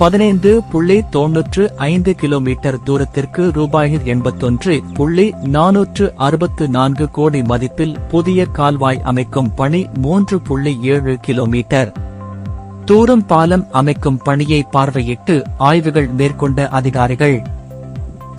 பதினைந்து புள்ளி தொன்னூற்று ஐந்து கிலோமீட்டர் தூரத்திற்கு ரூபாய் எண்பத்தொன்று புள்ளி நானூற்று அறுபத்து நான்கு கோடி மதிப்பில் புதிய கால்வாய் அமைக்கும் பணி மூன்று புள்ளி ஏழு கிலோமீட்டர். தூரம் பாலம் அமைக்கும் பணியை பார்வையிட்டு ஆய்வுகள் மேற்கொண்ட அதிகாரிகள்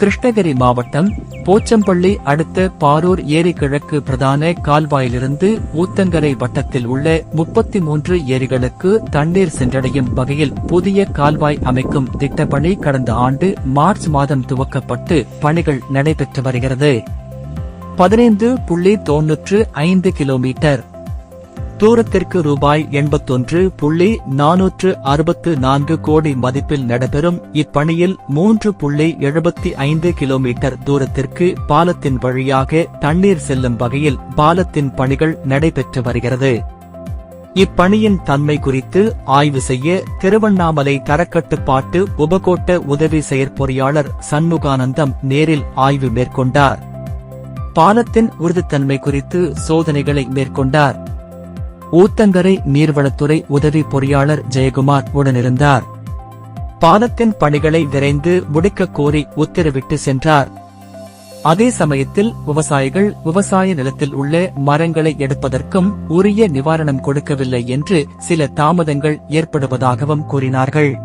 கிருஷ்ணகிரி மாவட்டம் போச்சம்பள்ளி அடுத்த பாரூர் ஏரி கிழக்கு பிரதான கால்வாயிலிருந்து ஊத்தங்கரை வட்டத்தில் உள்ள முப்பத்தி மூன்று ஏரிகளுக்கு தண்ணீர் சென்றடையும் வகையில் புதிய கால்வாய் அமைக்கும் திட்டப்பணி கடந்த ஆண்டு மார்ச் மாதம் துவக்கப்பட்டு பணிகள் நடைபெற்று வருகிறது. பதினைந்து புள்ளி தொன்னூற்று ஐந்து கிலோமீட்டர் தூரத்திற்கு ரூபாய் எண்பத்தொன்று புள்ளி நானூற்று அறுபத்து நான்கு கோடி மதிப்பில் நடைபெறும் இப்பணியில் மூன்று புள்ளி எழுபத்தி ஐந்து கிலோமீட்டர் தூரத்திற்கு பாலத்தின் வழியாக தண்ணீர் செல்லும் வகையில் பாலத்தின் பணிகள் நடைபெற்று வருகிறது. இப்பணியின் தன்மை குறித்து ஆய்வு செய்ய திருவண்ணாமலை தரக்கட்டுப்பாட்டு உபகோட்ட உதவி செயற்பொறியாளர் சண்முகானந்தம் நேரில் ஆய்வு மேற்கொண்டார். பாலத்தின் உறுதித்தன்மை குறித்து சோதனைகளை மேற்கொண்டார். ஊத்தங்கரை நீர்வளத்துறை உதவி பொறியாளர் ஜெயக்குமார் உடனிருந்தார். பாலத்தின் பணிகளை விரைந்து முடிக்கக் கோரி உத்தரவிட்டு சென்றார். அதே சமயத்தில் விவசாயிகள் விவசாய நிலத்தில் உள்ள மரங்களை எடுப்பதற்கும் உரிய நிவாரணம் கொடுக்கவில்லை என்று சில தாமதங்கள் ஏற்படுவதாகவும் கூறினார்கள்.